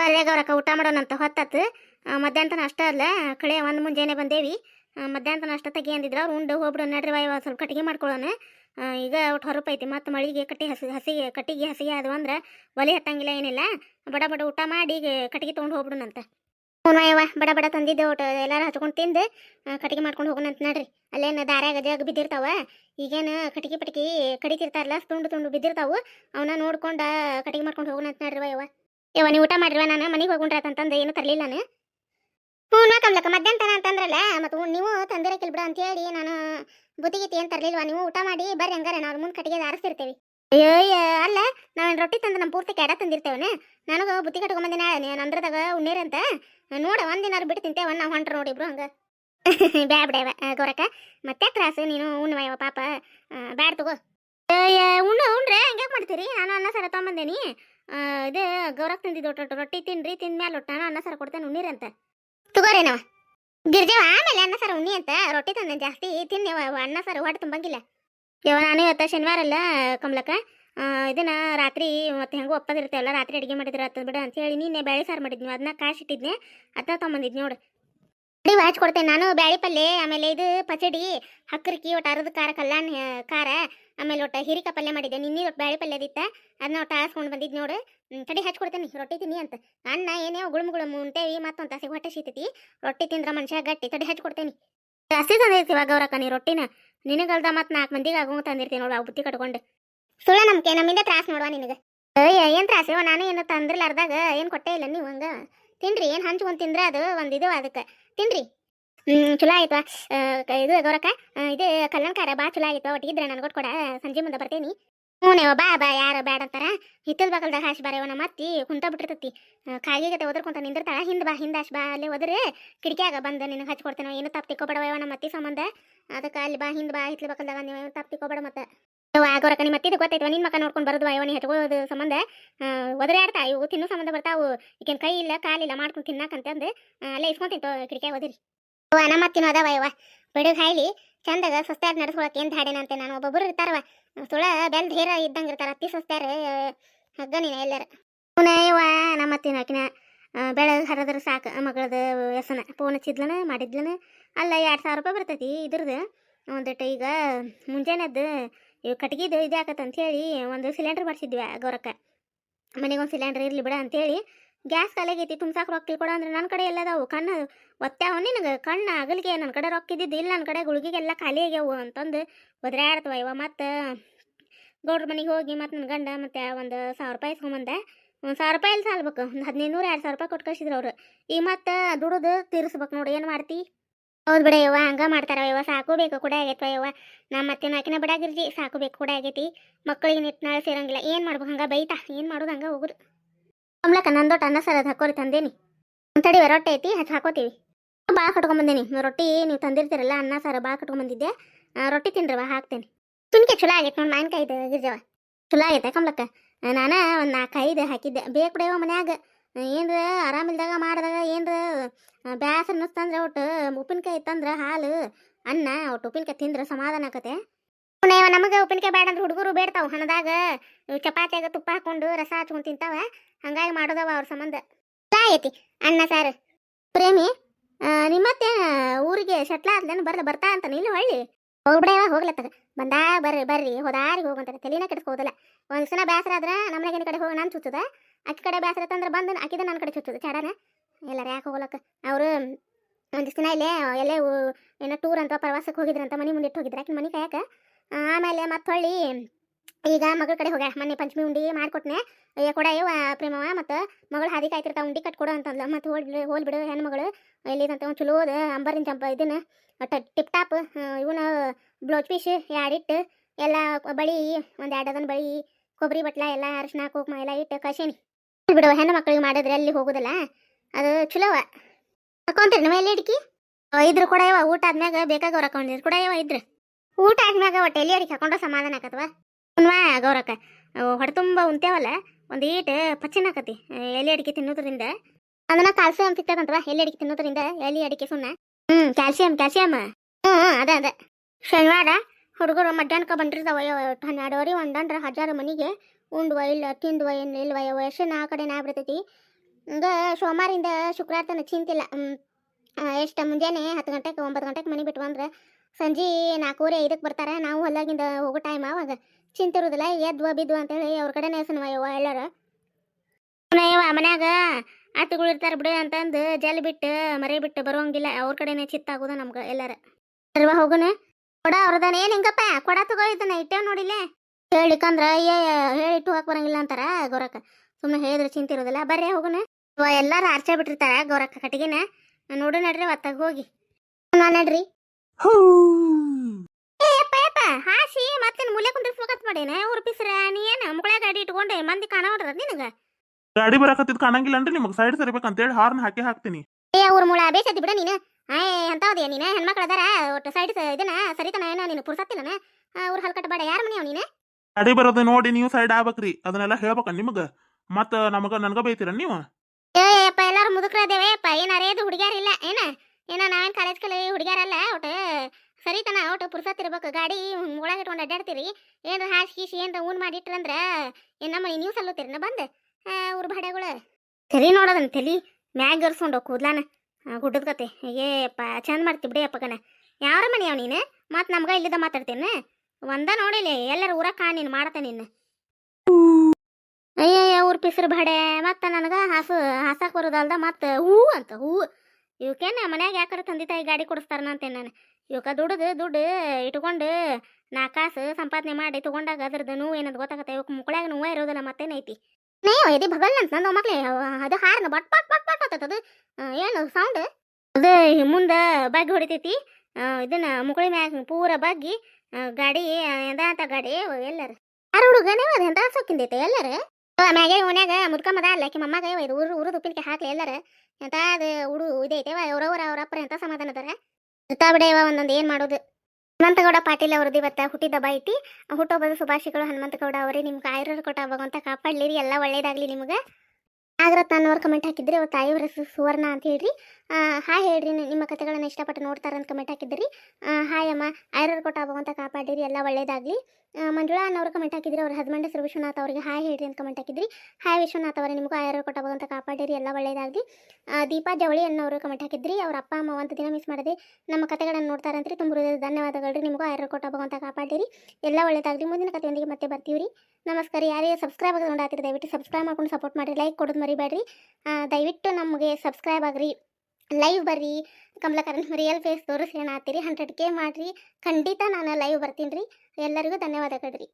ಬರ್ರಿ ಗೌರಕ್ಕ ಊಟ ಮಾಡೋಣಂತ ಹೊತ್ತತ್ತು ಮಧ್ಯಾಹ್ನ ಅಷ್ಟ ಅಲ್ಲ. ಕಳೆ ಒಂದು ಮುಂಜಾನೆ ಬಂದೇವಿ. ಮಧ್ಯಾಹ್ನ ಅಷ್ಟ ತೆಗಿ ಅಂದಿದ್ರು ಅವ್ರು. ಉಂಡು ಹೋಗ್ಬಿಡು, ನಡ್ರಿ ವಾಯ್ ಸ್ವಲ್ಪ ಕಟ್ಟಿಗೆ ಮಾಡ್ಕೊಳ್ಳೋಣ ಈಗ ಒಟ್ಟು ಹೊರಪೈತಿ ಮತ್ತು ಮಳಿಗೆ ಕಟ್ಟಿ ಹಸಿ ಹಸಿಗೆ ಕಟ್ಟಿಗೆ ಹಸಿಗೆ ಅದು ಅಂದ್ರೆ ಒಲೆ ಹತ್ತಂಗಿಲ್ಲ, ಏನಿಲ್ಲ. ಬಡ ಬಡ ಊಟ ಮಾಡಿ ಈಗ ಕಟ್ಟಿಗೆ ತೊಗೊಂಡು ಹೋಗ್ಬಿಡೋಣಂತ ಹ್ಞೂ ಯವ್ವ ಬಡ ಬಡ ತಂದಿದ್ದೆ ಒಟ್ಟು ಎಲ್ಲರೂ ಹಚ್ಕೊಂಡು ತಿಂದು ಕಟ್ಟಿಗೆ ಮಾಡ್ಕೊಂಡು ಹೋಗೋಣಂತ ನಡ್ರಿ. ಅಲ್ಲೇನು ದಾರ್ಯಾಗ ಜಗ್ ಬಿದ್ದಿರ್ತಾವ. ಈಗೇನು ಕಟ್ಟಿಗೆ ಪಟಿಗೆ ಕಡಿತಿರ್ತಾರಲ್ಲ, ತುಂಡು ತುಂಡು ಬಿದ್ದಿರ್ತಾವು. ಅವನ್ನ ನೋಡ್ಕೊಂಡು ಕಟ್ಟಿಗೆ ಮಾಡ್ಕೊಂಡು ಹೋಗೋಣಂತ ನಡ್ರಿ ಯವ್ವ ಯವ್ವ, ನೀವು ಊಟ ಮಾಡಿರುವ ನಾನು? ಮನೆಗೆ ಹೋಗ್ಕೊಂಡ್ರಾತಂತಂದು ಏನು ತರ್ಲಿಲ್ಲ ನಾನು. ಹ್ಞೂ ಕಮ್ಲಕ್ಕ ಮಧ್ಯಾಹ್ನ ಅಂತಂದ್ರಲ್ಲ, ಮತ್ತು ನೀವು ತಂದಿರಕಿಲ್ ಬಿಡು ಅಂತ ಹೇಳಿ ನಾನು ಬುತ್ತಿಗಿತಿ ಏನು ತರಲಿಲ್ವಾ? ನೀವು ಊಟ ಮಾಡಿ ಬರ್ರಿ ಹಂಗಾರೆ, ನಾವು ಮುಂದೆ ಕಟ್ಟಿಗೆ ಆರಿಸ್ತಿರ್ತೇವೆ. ಅಯ್ಯ ಅಲ್ಲ ನಾವ್ ರೊಟ್ಟಿ ತಂದು ನಮ್ಮ ಪೂರ್ತಿ ಕೆಡ ತಂದಿರ್ತೇವನ? ನನಗೆ ಬುತ್ತಿ ಕಟ್ಕೊಂಬಂದಿ ನಾಳೆ, ನೀನು ಅಂದ್ರದಾಗ ಉಣ್ಣೀರಂತ ನೋಡ ಒಂದಿನಾರು ಬಿಟ್ಟು ತಿಂತೇವ ನಾವು ಹೊಂಟ್ರ ನೋಡಿಬ್ರು ಹಂಗೆ. ಬ್ಯಾಡ ಬಿಡವ ಕೊರಕ ಮತ್ತೆ ತ್ರಾಸು, ನೀನು ಉಣ್ಣುವಯ್ಯವ ಪಾಪ. ಬ್ಯಾಡ ತಗೋ. ಉಣ್ಣು ಉಣ್ರೆ ಹಂಗ್ಯಾಕೆ ಮಾಡ್ತೀರಿ? ನಾನು ಅನ್ನ ಸಾರ ತೊಗೊಂಬಂದೇನಿ. ಇದೆ ಗೌರಕ್ ತಿಂದಿದ್ದು ಒಟ್ಟು ರೊಟ್ಟಿ ತಿನ್ರಿ ತಿಂದ್ಮೇಲೆ ಒಟ್ಟು ನಾನು ಅನ್ನ ಸಾರ ಕೊಡ್ತೇನೆ, ಉಣ್ಣೀರಂತ. ತಗೋರಿ ನಾವ. ಗಿರ್ಜವ, ಆಮೇಲೆ ಅನ್ನ ಸಾರ, ಉಣ್ಣಿ ಅಂತ ರೊಟ್ಟಿ ತಂದೆ, ಜಾಸ್ತಿ ತಿನ್ನಿ ಅನ್ನ ಸಾರ ಹೊಟ್ಟೆ ತುಂಬಂಗಿಲ್ಲ. ಯವ ನಾನು ಇವತ್ತು ಶನಿವಾರ ಅಲ್ಲ, ಕಮಲಕ್ಕ ಇದನ್ನ ರಾತ್ರಿ ಮತ್ತೆ ಹೆಂಗೋ ಒಪ್ಪದಿರ್ತೇವಲ್ಲ ರಾತ್ರಿ ಅಡುಗೆ ಮಾಡಿದ್ರೆ ಆತದ ಬಿಡ ಅಂತ ಹೇಳಿ ನೀನೆ ಬೇಳೆ ಸಾರು ಮಾಡಿದ್ನಿ ಅದನ್ನ ಕಾಯಿಸಿಟ್ಟಿದ್ನೆ ಅದ ತೊಗೊಂಬಂದಿದ್ನಿ ನೋಡು. ಅಡಿ ವಾಚ್ ಕೊಡ್ತೇನೆ ನಾನು, ಬ್ಯಾಳಿ ಪಲ್ಲೆ, ಆಮೇಲೆ ಇದು ಪಚಡಿ, ಹಕ್ಕರಿಕಿ, ಒಟ್ಟು ಅರದ ಖಾರ ಕಲ್ಯಾಣ ಖಾರ, ಆಮೇಲೆ ಒಟ್ಟು ಹಿರಿಕ ಪಲ್ಯ ಮಾಡಿದ್ದೆ. ನಿನ್ನೆ ಒಟ್ಟು ಬ್ಯಾಳಿ ಪಲ್ಯ ಅದಿತ್ತ ಅದನ್ನ ಒಟ್ಟು ಆಸ್ಕೊಂಡು ಬಂದಿದ್ದು ನೋಡು. ತಡಿ ಹಚ್ಕೊಡ್ತೇನೆ ರೊಟ್ಟಿ ತಿನ್ನಿ ಅಂತ. ಅನ್ನ ಏನೇ ಗುಳುಮ್ ಗುಳುಮ್, ಉಂಟೇವಿ, ಮತ್ತೊಂದು ತಾಸಿಗೆ ಹೊಟ್ಟೆ ಶೀತೈತಿ. ರೊಟ್ಟಿ ತಿಂದ್ರ ಮನುಷ್ಯ ಗಟ್ಟಿ, ತಡಿ ಹಚ್ಕೊಡ್ತೇನೆ ಜಾಸ್ತಿ ತಂದಿರ್ತೀವ ಗೌರಕ್ಕ ನೀ ರೊಟ್ಟಿನ. ನಿನಗಲ್ದ ಮತ್ತೆ ನಾಲ್ಕು ಮಂದಿಗೆ ಆಗೋ ತಂದಿರ್ತೀನಿ ನೋಡು, ಆ ಬುತ್ತಿ ಕಟ್ಕೊಂಡು. ಸುಳ್ಳ ನಮ್ಗೆ ನಮ್ಮಿಂದ ತ್ರಾಸ ನೋಡುವ ನಿನಗೆ? ಏನು ತ್ರಾಸಿವ ನಾನು ಏನು ತಂದ್ರಿಲ್ಲಾರ್ದಾಗ ಏನು ಕೊಟ್ಟೇ ಇಲ್ಲ ನೀವು ಹಂಗೆ. ತಿನ್ರಿ, ಏನು ಹಂಚ್ಕೊಂಡು ತಿಂದ್ರೆ ಅದು ಒಂದು ಇದು ಅದಕ್ಕೆ. ತಿನ್ರಿ. ಹ್ಮ್, ಚಲೋ ಆಯ್ತು ಇದು ಗೌರಕ್ಕ ಇದು ಕಲ್ಲಂಕಾರ ಬಾ ಚಲೋ ಆಗಿತ್ತು, ಒಟ್ಟಿಗಿದ್ರೆ ನನಗೆ ಕೊಡ, ಸಂಜೆ ಮುಂದೆ ಬರ್ತೇನಿ. ಹ್ಞೂ ಬಾ ಬಾ, ಯಾರು ಬ್ಯಾಡ ಅಂತಾರ. ಹಿತ್ತಲ್ ಬಾಗಲ್ದಾಗ ಹಾಸಿ ಬಾರ ನಮ್ಮ ಅತ್ತಿ ಕುಂತ ಬಿಟ್ಟಿರ್ತೈತಿ. ಕಾಗಿಗತೆ ಒದರ್ಕೊಂತ ನಿಂದಿರ್ತಾಳ. ಹಿಂದ್ ಬಾ, ಹಿಂದ ಹಾಸಿ ಬಾ, ಅಲ್ಲಿ ಒದ್ರೆ. ಕಿಟಕಿಯಾಗ ಬಂದು ನಿನಗೆ ಹಚ್ಕೊಡ್ತೇನೆ ಏನು ತಪ್ಪು ತಿಕ್ಕೋಬೇಡವ ನಮ್ಮ ಅತ್ತಿ ಸಂಬಂಧ. ಅದಕ್ಕೆ ಅಲ್ಲಿ ಬಾ, ಹಿಂದ್ ಬಾ ಹಿತ್ತಲ್ ಬಾಗಲ್ದಾಗ ನೀವು ತಪ್ಪು ತಿಕ್ಕೋಬೇಡ ಮತ್ತೆ. ಆಗೋರಕ್ಕ ನಿಮ್ಮ ಮತ್ತಿದ್ ಗೊತ್ತೈತವ, ನಿನ್ ಮಕ್ಕ ನೋಡ್ಕೊಂಡು ಬರೋದು ಅವನಿ ಹಚ್ಕೊಳ್ಳೋದು ಸಂಬಂಧ? ಒದ್ರೆ ಆಡ್ತಾ ಇವು ತಿನ್ನೋ ಸಂಬಂಧ ಬರ್ತಾವು. ಈಕೆನ್ ಕೈ ಇಲ್ಲ ಕಾಲಿಲ್ಲ ಮಾಡ್ಕೊಂಡು ತಿನ್ನಕಂತಂದು ಅಲ್ಲೇ ಇಸ್ಕೊಂಡ್ ತಿಂತೋ, ಕಿಟಕಿಯಾಗ ಒದಿರಿ. ಅವ್ವ ನಮ್ಮ ಅತ್ತಿನೂ ಅದಾವ ಇವ ಬಿಡುಗ ಹಾಯ್ಲಿ, ಚಂದಾಗ ಸೊಸ್ತಾರ ನಡೆಸ್ಕೊಳಕ್ಕೆ ಏನು ಅಂತ ನಾನು. ಒಬ್ಬೊಬ್ರು ಇರ್ತಾರವ ಸುಳ ಬೆಲ್ ಧೀರ ಇದ್ದಂಗೆ ಇರ್ತಾರ, ಅತ್ತಿ ಸೊಸ್ತಾರ ಹಗ್ಗ ನೀನು ಎಲ್ಲರ. ಇವ ನಮ್ಮ ಮತ್ತಿನ ಆಕಿನ ಬೆಳಗ್ಗೆ ಹರಿದ್ರೆ ಸಾಕು, ಮಗಳದ ವ್ಯಸನ. ಫೋನ್ ಹಚ್ಚಿದ್ಲನ, ಮಾಡಿದ್ಲನ, ಅಲ್ಲ ಎರಡು ಸಾವಿರ ರೂಪಾಯಿ ಬರ್ತೈತಿ ಇದ್ರದ್ದು ಒಂದಿಟ್ಟು ಈಗ ಮುಂಜಾನೆದ್ದು ಇವು ಕಟ್ಗಿದು ಇದು ಅಂತ ಹೇಳಿ ಒಂದು ಸಿಲಿಂಡರ್ ಮಾಡಿಸಿದ್ವಿ ಗೌರಕ್ಕ. ಮನೆಗೆ ಒಂದು ಸಿಲಿಂಡರ್ ಇರಲಿ ಬಿಡ ಅಂತೇಳಿ. ಗ್ಯಾಸ್ ಕಾಲಾಗೈತಿ ತುಂಬ್ಸಾಕ ರೊಕ್ಕ ಕೊಡ ಅಂದ್ರೆ ನನ್ನ ಕಡೆ ಎಲ್ಲದಾವು ಕಣ್ಣು ಒತ್ತಾವ ನಿನಗೆ? ಕಣ್ಣು ಅಗಲಿಗೆ ನನ್ನ ಕಡೆ ರೊಕ್ಕ ಇದ್ದಿದ್ದು ಇಲ್ಲ ನನ್ನ ಕಡೆ ಗುಳಿಗೆಗೆಲ್ಲ ಖಾಲಿ ಆಗ್ಯಾವು ಅಂತಂದು ಒದ್ರಾಡ್ತವ ಇವ. ಮತ್ತು ಗೌಡ್ರ ಮನೆಗೆ ಹೋಗಿ ಮತ್ತು ನನ್ನ ಗಂಡ ಮತ್ತು ಒಂದು ಸಾವಿರ ರೂಪಾಯಿ ಇಸ್ಕೊಂಬಂದೆ. ಒಂದು ಸಾವಿರ ರೂಪಾಯಿ ಸಾಲ್ಬೇಕು? ಒಂದು ಹದಿನೈದು ನೂರು ಎರಡು ಸಾವಿರ ರೂಪಾಯಿ ಕೊಟ್ಟು ಕಳಿಸಿದ್ರು ಅವರು. ಈ ಮತ್ತು ದುಡಿದು ತೀರಿಸ್ಬೇಕು ನೋಡಿ ಏನು ಮಾಡ್ತಿ? ಹೌದು ಬಿಡ ಯವ್ವ, ಹಂಗ ಮಾಡ್ತಾರ ಯವ್ವ, ಸಾಕು ಬೇಕು ಕೂಡ ಆಗೈತವ ಯವ್ವ. ನಮ್ಮ ಮತ್ತೆ ನಾಕಿನ ಬಿಡಾಗಿರ್ಜಿ ಸಾಕು ಬೇಕು ಕೂಡ ಆಗೈತಿ. ಮಕ್ಕಳಿಗೆ ನಿಟ್ನಾಳೆ ಸೇರಂಗಿಲ್ಲ, ಏನು ಮಾಡ್ಬೇಕು ಹಂಗ ಬೈತಾ, ಏನು ಮಾಡೋದು ಹಂಗ ಹೋಗುದು. ಕಮಲಕ್ಕ ನಂದೊಟ್ಟು ಅನ್ನ ಸರ್ ಹಾಕೋರಿ ತಂದೇನಿ. ತಡಿ ರೊಟ್ಟಿ ಐತಿ ಹಚ್ಚ ಹಾಕೋತೀವಿ. ಭಾಳ ಕಟ್ಕೊಂಬಂದೇನಿ ರೊಟ್ಟಿ ನೀವು ತಂದಿರ್ತೀರಲ್ಲ, ಅನ್ನ ಸಾರ ಭಾಳ ಕಟ್ಕೊಂಬಂದಿದ್ದೆ. ರೊಟ್ಟಿ ತಿನ್ರವ ಹಾಕ್ತೇನೆ. ತುನ್ಕೆ ಚಲೋ ಆಗೈತೆ ನೋಡಿ ಮಾವಿನಕಾಯಿ ಗಿರ್ಜವ ಚಲೋ ಆಗೈತೆ ಕಮ್ಲಕ್ಕ ನಾನು ಒಂದ್ ನಾಲ್ಕೈದು ಐದು ಹಾಕಿದ್ದೆ, ಬೇಕು ಮನ್ಯಾಗ. ಏನ್ರ ಆರಾಮಿಲ್ದಾಗ ಮಾಡಿದಾಗ ಏನ್ರ ಬ್ಯಾಸರ ಅನ್ನಿಸ್ತಂದ್ರೆ ಒಟ್ಟು ಉಪ್ಪಿನಕಾಯಿ ಇತ್ತಂದ್ರೆ ಹಾಲು, ಅನ್ನ, ಒಟ್ಟು ಉಪ್ಪಿನಕಾಯಿ ತಿಂದ್ರೆ ಸಮಾಧಾನ ಆಕತೆ. ನಮಗೆ ಉಪ್ಪಿನಕಾಯಿ ಬೇಡ ಅಂದ್ರೆ ಹುಡುಗರು ಬೇಡ್ತಾವ ಹಣದಾಗ ಚಪಾತಿಯಾಗ ತುಪ್ಪ ಹಾಕೊಂಡು ರಸ ಹಚ್ಕೊಂಡು ತಿಂತಾವ, ಹಂಗಾಗಿ ಮಾಡೋದವ ಅವ್ರ ಸಂಬಂಧ. ಐತಿ ಅಣ್ಣ ಸಾರು. ಪ್ರೇಮಿ ನಿಮ್ಮತ್ತೆ ಊರಿಗೆ ಶಟ್ಲ ಆದ್ಲೇನು ಬರ್ಲ, ಬರ್ತಾ ಅಂತ ಇಲ್ಲ ಹೊಳ್ಳಿ? ಹೋಗ್ಬಿಡವ ಹೋಗ್ಲತ್ತದ. ಬಂದಾ, ಬರ್ರಿ ಬರ್ರಿ, ಹೋದಾರಿಗೆ ಹೋಗಂತಾರೆ ತಲೆನ ಕೆಡಿಸ್ಕೋದಲ್ಲ ಒಂದ್ಸಲ ಬೇಸರ ಆದ್ರೆ ನಮ್ಮನೆಗಿನ ಕಡೆ ಹೋಗಿ ನಾನು ಚುಚ್ಚದ. ಅಕ್ಕಿ ಕಡೆ ಬೇಸರ ತಂದ್ರೆ ಬಂದು ಆಕಿದ ನನ್ನ ಕಡೆ ಚುಚ್ಚುದು, ಚಾಡನ? ಎಲ್ಲಾರ ಯಾಕೆ ಹೋಗ್ಲಕ್ಕ? ಅವರು ಒಂದಿಷ್ಟು ದಿನ ಇಲ್ಲೇ, ಎಲ್ಲೇ ಏನೋ ಟೂರ್ ಅಂತ ಪ್ರವಾಸಕ್ಕೆ ಹೋಗಿದ್ರಂತ ಮನೆ ಮುಂದೆ ಇಟ್ಟು ಹೋಗಿದ್ರು. ಆಕಿನ ಮನೆ ಕಾಯಕ? ಆಮೇಲೆ ಮತ್ತೆ ಹೊಳ್ಳಿ ಈಗ ಮಗಳ ಕಡೆ ಹೋಗ್ಯಾ ಮೊನ್ನೆ ಪಂಚಮಿ ಉಂಡಿ ಮಾಡ್ಕೊಟ್ನೆ. ಅಯ್ಯ ಕೊಡ ಇವ ಪ್ರೇಮವ ಮತ್ತು ಮಗಳು ಹಾದಿ ಕಾಯ್ತಿರ್ತಾವ, ಉಂಡಿ ಕಟ್ಕೊಡು ಅಂತಂದ್ಲ. ಮತ್ತು ಹೋಲ್ ಬಿಡು ಹೋಲ್ ಬಿಡು, ಹೆಣ್ಮಗಳು. ಎಲ್ಲಿದಂತ ಒಂದು ಚಲೋದ ಅಂಬರಿನ ಚಂಪ ಇದನ್ನು ಟ, ಟಿಪ್ ಟಾಪ್ ಇವನ ಬ್ಲೌಸ್ ಪೀಸ್ ಎರಡಿಟ್ಟು ಎಲ್ಲ ಬಳಿ ಒಂದು ಎರಡು ಅದನ್ನ ಬಳಿ ಕೊಬ್ಬರಿ ಬಟ್ಲ ಎಲ್ಲ ಅರಿಶಿನ ಕುಂಕುಮ ಎಲ್ಲ ಇಟ್ಟು ಕಸೇನಿ ಬಿಡುವ ಹೆಣ್ಣು ಮಕ್ಕಳಿಗೆ ಮಾಡಿದ್ರೆ ಅಲ್ಲಿ ಹೋಗುದಲ್ಲ? ಅದು ಚಲೋವ. ಹಾಕೊಂತೀರಿ ನಮ್ಮ ಎಲ್ಲಿ ಇಡ್ಕಿ ಇದ್ರ ಕೂಡ ಇವ ಊಟ ಆದ್ಮ್ಯಾಗ ಬೇಕಾಗವ್ರ ಹಾಕೊಂಡಿದ್ರು ಕೂಡ ಇವ ಇದ್ರ. ಊಟ ಆದ್ಮ್ಯಾಗ ಒಟ್ಟು ಎಲ್ಲಿ ಅಡಿಕೆ ಹಾಕೊಂಡ್ರೆ ಸಮಾಧಾನ ಆಕತ್ವ? ಉಣ್ವಾ ಗೌರಕ್ಕ. ಹೊಡೆ ತುಂಬ ಉಂತೇವಲ್ಲ ಒಂದು ಈಟ್ ಪಚ್ಚಿನ ಆಕತಿ. ಎಲೆ ಅಡಿಕೆ ತಿನ್ನೋದ್ರಿಂದ? ಅದನ್ನ ಕ್ಯಾಲ್ಸಿಯಂ ಸಿಗ್ತದಂತವ? ಎಲೆ ಅಡಿಕೆ ತಿನ್ನೋದ್ರಿಂದ? ಎಲೆ ಅಡಿಕೆ ಸುಣ್ಣ? ಹ್ಮ್ ಕ್ಯಾಲ್ಸಿಯಂ ಕ್ಯಾಲ್ಸಿಯಂ ಹ್ಞೂ ಅದ ಅದ. ಶನಿವಾರ ಹುಡುಗರು ಮಧ್ಯಾಹ್ನಕ್ಕೆ ಬಂದಿರ್ತಾವ ಹನ್ನೆರಡುವರೆ, ಒಂದಂದ್ರೆ ಹಜಾರು ಮನೆಗೆ. ಉಂಡ್ವ ಇಲ್ಲ ತಿಂದ್ವ ಏನು ಇಲ್ವ ಎಷ್ಟನ ಆ ಕಡೆ ಆಗ್ಬಿಡ್ತೈತಿ? ಬಿಡ್ತೈತಿ ಹಂಗ ಸೋಮವಾರಿಂದ ಶುಕ್ರವಾರ ತನಕ ಚಿಂತಿಲ್ಲ ಎಷ್ಟು ಮುಂಜಾನೆ ಹತ್ತು ಗಂಟೆಗೆ ಒಂಬತ್ತು ಗಂಟೆಗೆ ಮನೆ ಬಿಟ್ಟು ಅಂದ್ರೆ ಸಂಜೆ ನಾಲ್ಕೂವರೆ ಐದಕ್ಕೆ ಬರ್ತಾರೆ. ನಾವು ಹೊಲ್ದಾಗಿಂದ ಹೋಗೋ ಟೈಮ್ ಅವಾಗ ಚಿಂತಿರೋದಿಲ್ಲ. ಎದ್ವ, ಬಿದ್ವ ಅಂತೇಳಿ ಅವ್ರ ಕಡೆನೇ ಹೆಸನು ಯವ್ವ ಎಲ್ಲಾರ. ಯವ್ವ, ಮನ್ಯಾಗ ಆತುಗಳು ಇರ್ತಾರೆ ಬಿಡು ಅಂತಂದು ಜಲ್ ಬಿಟ್ಟು, ಮರೆ ಬಿಟ್ಟು ಬರೋಂಗಿಲ್ಲ. ಅವ್ರ ಕಡೆನೇ ಚಿತ್ತಾಗೋದು ನಮ್ಗೆ ಎಲ್ಲರ. ಹೋಗುನ. ಹೋಗೋಣ ಕೊಡ ಅವ್ರದಾನ. ಏನು ಹಿಂಗಪ್ಪ? ಕೊಡ ತಗೋ ಇದನ್ನ. ಇಟ್ಟೇವ್ ನೋಡಿಲ್ಲ ಹೇಳಿಕಂದ್ರ ಏ ಹೇಳಿಟ್ಟು ಹೋಗಕ್ ಬರಂಗಿಲ್ಲ ಅಂತಾರ ಗೌರಕ್ಕ. ಸುಮ್ಮನೆ ಹೇಳಿದ್ರೆ ಚಿಂತೆ ಇರೋದಿಲ್ಲ. ಬರ್ರಿ ಹೋಗೋಣ. ಇವ ಎಲ್ಲಾರು ಆರ್ಚೆ ಬಿಟ್ಟಿರ್ತಾರ ಗೌರಕ್ಕ ಕಟ್ಟಿಗೆನ. ನೋಡು ನಡ್ರಿ ಒತ್ತಾಗ ಹೋಗಿ. ನಾ ನಡ್ರಿ. ಹಾಸಿ ಮತ್ತೇನು ಮೂಲೆ ಕುಂದಿರ್ಸ್ಬೇಕಂತ ಮಾಡೇನ? ಊರ್ ಬಿಸ್ರ ನೀ ಏನ ಮುಗಳ ಗಾಡಿ ಇಟ್ಕೊಂಡೆ ಮಂದಿ ಕಾಣವಡ್ರ ನಿನಗ? ಗಾಡಿ ಬರಕತ್ತಿದ್ ಕಾಣಂಗಿಲ್ಲ ಅಂದ್ರೆ ನಿಮಗೆ ಸೈಡ್ ಸರಿಬೇಕಂತೇಳಿ ಹಾರ್ನ್ ಹಾಕಿ ಹಾಕ್ತೀನಿ. ಏ ಅವ್ರ ಮುಳ ಬೇಸತಿ ಬಿಡ ನೀನು. ಆಯ್ ಅಂತಾವದೇ ನೀನು ಹೆಣ್ಮಕ್ಳು ಅದಾರ ಒಟ್ಟು ಸೈಡ್ ಇದನ್ನ ಸರಿತನ ಏನೋ ನೀನು ಪುರ್ಸತ್ತಿಲ್ಲನ? ಅವ್ರ ಹಲ್ಕಟ್ಟ ಬೇಡ ಯಾರ ಮನೆ ನೀನು? ಗಾಡಿ ಬರೋದು ನೋಡಿ ನೀವು ಸೈಡ್ ಆಗ್ಬೇಕ್ರಿ. ಅದನ್ನೆಲ್ಲ ಹೇಳ್ಬೇಕ ನಿಮಗ. ಮತ್ತ ನಮಗ ನನ್ಗ ಬೈತೀರ ನೀವು? ಏಯಪ್ಪ ಯಪ್ಪ ಎಲ್ಲಾರು ಮುದುಕ್ರ ಅದೇವೆ ಯಪ್ಪ ಏನಾರ ಇದು ಹುಡುಗ್ಯಾರ ಇಲ್ಲ. ಏನ? ಏನ, ನಾವೇನ್ ಕಾಲೇಜ್ ಕಲಿ ಹುಡುಗ್ಯಾರಲ್ಲ ಒಟ್ಟು ಸರಿತನ ಒಟ್ಟು ಪುರ್ಸತ್ತಿರ್ಬೇಕು ಗಾಡಿ ಒಳಗೆ ಇಟ್ಕೊಂಡು ಅಡ್ಡಾಡ್ತೀರಿ ಏನ್ರ ಹಾಸಿ ಗೀಸಿ ಏನ್ರ ಊನ್ ಮಾಡಿಟ್ರಂದ್ರ ಏನ್ ನಮ್ಮ ನೀವು ಸಲ್ಲುತ್ತೀರಿ ಬಂದ್. ಊರ್ ಭಾಡೆಗಳು ತಲಿ ನೋಡೋದನ್ ತಲಿ. ಮ್ಯಾಗ್ ಗರ್ಸ್ಕೊಂಡು ಕೂದ್ಲಾನ. ಗುಡ್ಡದ ಕತೆ. ಏಪ್ಪ, ಚಂದ ಮಾಡ್ತಿ ಬಿಡಿ ಅಪ್ಪಗನ. ಯಾರ ಮನೆ ಅವ್ ನೀನು? ಮತ್ತೆ ನಮ್ಗ ಇಲ್ಲಿದ ಮಾತಾಡ್ತೇನ? ಒಂದ ನೋಡಿಲಿ, ಎಲ್ಲರ ಊರ ಕಾ ನೀನು ಮಾಡತೆ ನಿನ್ನ. ಅಯ್ಯಯ್ಯ, ಊರ್ ಪಿಸ್ರು ಬಡೆ, ಮತ್ತ ನನಗ ಹಾಸು ಹಾಸಕ್ಕೆ ಬರೋದಲ್ದ ಮತ್ತ ಹೂ ಅಂತ, ಹೂ. ಇವಕ್ಕೇನ ಮನ್ಯಾಗ ಯಾಕಡೆ ತಂದೆ ತಾಯಿ ಗಾಡಿ ಕೊಡಿಸ್ತಾರ ಅಂತೇನೆ ನಾನು. ಇವಕ್ಕ ದುಡ್ದು, ದುಡ್ಡು ಇಟ್ಕೊಂಡು ನಾ ಕಾಸು ಸಂಪಾದನೆ ಮಾಡಿ ತಗೊಂಡಾಗ ಅದ್ರದ್ದು ನೋವು ಏನಂತ ಗೊತ್ತಾಗತ್ತೆ. ಇವಕ್ಕೆ ಮುಕ್ಕಳಾಗ ನೋವು ಇರೋದಿಲ್ಲ ಮತ್ತೇನೈತಿ ನೀವು ಇದು ಬಗಲ್ ಅಂತ ನಂದು ಮಕ್ಳೆ ಅದು ಹಾರ್ನ ಬಟ್ ಬಟ್ ಬಟ್ ಬಟ್ ಬಟ್ ಅದು. ಏನು ಸೌಂಡ್? ಅದು ಮುಂದೆ ಬಗ್ಗಿ ಹೊಡಿತೈತಿ. ಇದನ್ನ ಮುಕಳಿ ಮ್ಯಾಗ ಪೂರ ಬಗ್ಗಿ ಗಾಡಿ ಎಂತ ಗಾಡಿ ಎಲ್ಲರ. ಯಾರು ಹುಡುಗನೇ ಅದು ಎಂತ ಸೊಕ್ಕಿಂದೈತೆ, ಎಲ್ಲರ? ಮ್ಯಾಗೆ ಓನ್ಯಾಗ ಅಲ್ಲ ಆಕಿ ಮಮ್ಮಗ ಇದು ಊರು ಊರು ಉಪ್ಪಿನಕಾಯಿ ಹಾಕ್ಲಿ, ಎಲ್ಲರ? ಎಂತ ಅದು ಹುಡು ಇದೈತೆ ಅವ್ರವ್ರ ಅವ್ರ ಅಪ್ಪರ ಎಂತ ಸಮಾಧಾನ ಅದಾರ? ಬಿಡ ಇವ ಒಂದೊಂದು ಏನು ಮಾಡೋದು? ಹನುಮಂತಗೌಡ ಪಾಟೀಲ್ ಅವ್ರದ್ದು ಇವತ್ತ ಹುಟ್ಟಿದಬ್ಬ ಐತಿ. ಹುಟ್ಟೋಬದ ಶುಭಾಶಯಗಳು ಹನುಮಂತಗೌಡ ಅವರೇ, ನಿಮ್ಗೆ ಆಯುರ್ವೇದ ಕೊಟ್ಟ ಭಗವಂತ ಕಾಪಾಡ್ಲಿರಿ ಎಲ್ಲ ಒಳ್ಳೇದಾಗ್ಲಿ ನಿಮ್ಗೆ. ನಾಗರತ್ನ ಅನ್ನೋರು ಕಮೆಂಟ್ ಹಾಕಿದ್ರಿ ಅವ್ರ ತಾಯಿಯವರ ಸುವರ್ಣ ಅಂತ ಹೇಳಿ ಹಾಯ್ ಹೇಳ್ರಿ ನಿಮ್ಮ ಕಥೆಗಳನ್ನು ಇಷ್ಟಪಟ್ಟು ನೋಡ್ತಾರ ಅಂತ ಕಮೆಂಟ್ ಹಾಕಿದ್ರಿ ಹಾಯ್ ಅಮ್ಮ ಐರರ್ ಕೊಟ್ಟ ಭಗವಂತ ಕಾಪಾಡಿರಿ, ಎಲ್ಲ ಒಳ್ಳೇದಾಗ್ಲಿ. ಮಂಜುಳಾ ಅನ್ನೋರು ಕಮೆಂಟ್ ಹಾಕಿದ್ರಿ ಅವ್ರ ಹಸ್ಬೆಂಡ್ ಹೆಸರು ವಿಶ್ವನಾಥ್ ಅವರಿಗೆ ಹಾಯ್ ಹೇಳ್ರಿ ಅಂತ ಕಮೆಂಟ್ ಹಾಕಿದ್ರಿ ಹಾಯ್ ವಿಶ್ವನಾಥ್ ಅವರೇ, ನಿಮಗೂ ಐರರ್ ಕೊಟ್ಟ ಭಗವಂತ ಕಾಪಾಡಿರಿ, ಎಲ್ಲ ಒಳ್ಳೇದಾಗ್ಲಿ. ದೀಪಾ ಜವಳಿ ಅನ್ನೋರು ಕಮೆಂಟ್ ಹಾಕಿದ್ರಿ, ಅವ್ರ ಅಪ್ಪ, ಅಮ್ಮ ಒಂದು ದಿನ ಮಿಸ್ ಮಾಡದೆ ನಮ್ಮ ಕಥೆಗಳನ್ನು ನೋಡ್ತಾರಂತ್ರಿ ತುಂಬ ಹೃದಯದ ಧನ್ಯವಾದಗಳು ರೀ, ನಿಮಗೂ ಐರರ್ ಕೊಟ್ಟ ಭಗವಂತ ಕಾಪಾಡಿರಿ, ಎಲ್ಲ ಒಳ್ಳೇದಾಗ್ಲಿ. ಮುಂದಿನ ಕಥೆಯೊಂದಿಗೆ ಮತ್ತೆ ಬರ್ತೀವಿ ರೀ ನಮಸ್ಕಾರ, ಯಾರೇ ಸಬ್ಸ್ಕ್ರೈಬ್ ಆಗಿ ನೋಡಾತಿರಿ, ದಯವಿಟ್ಟು ಸಬ್ಸ್ಕ್ರೈಬ್ ಮಾಡ್ಕೊಂಡು ಸಪೋರ್ಟ್ ಮಾಡಿರಿ ಲೈಕ್ ಕೊಡೋದು ಮರಿಬೇಡ್ರಿ. ದಯವಿಟ್ಟು ನಮಗೆ ಸಬ್ಸ್ಕ್ರೈಬ್ ಆಗ್ರಿ. ಲೈವ್ ಬರ್ರಿ. ಕಮಲಕರನ್ ರಿಯಲ್ ಫೇಸ್ ತೋರಿಸಿ ಏನಾಗ್ತೀರಿ ಹಂಡ್ರೆಡ್ ಕೆ ಮಾಡಿರಿ. ಖಂಡಿತ ನಾನು ಲೈವ್ ಬರ್ತೀನಿ ರೀ. ಎಲ್ಲರಿಗೂ ಧನ್ಯವಾದಗಳು ರೀ.